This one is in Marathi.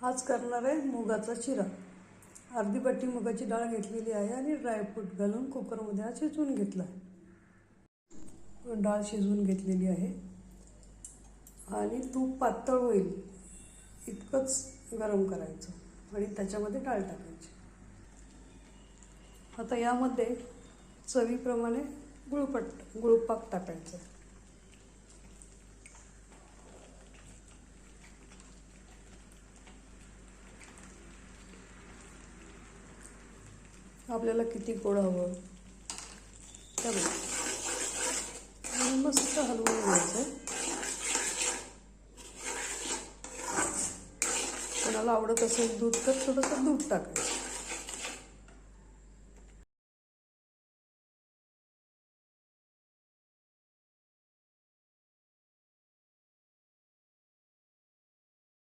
आज करणार आहे मुगाचा चिरा अर्धी पट्टी मुगाची डाळ घेतलेली आहे आणि ड्रायफ्रूट घालून कुकरमध्ये हा शिजवून घेतला आहे. डाळ शिजवून घेतलेली आहे. आणि तूप पातळ होईल इतकंच गरम करायचं आणि त्याच्यामध्ये डाळ टाकायची. आता यामध्ये चवीप्रमाणे गुळपट गुळपाक टाकायचं. आपल्याला किती गोड हवं. त्यामुळे मस्त हलवून घ्यायचं. कोणाला आवडत असेल दूध तर थोडंसं दूध टाकायचं.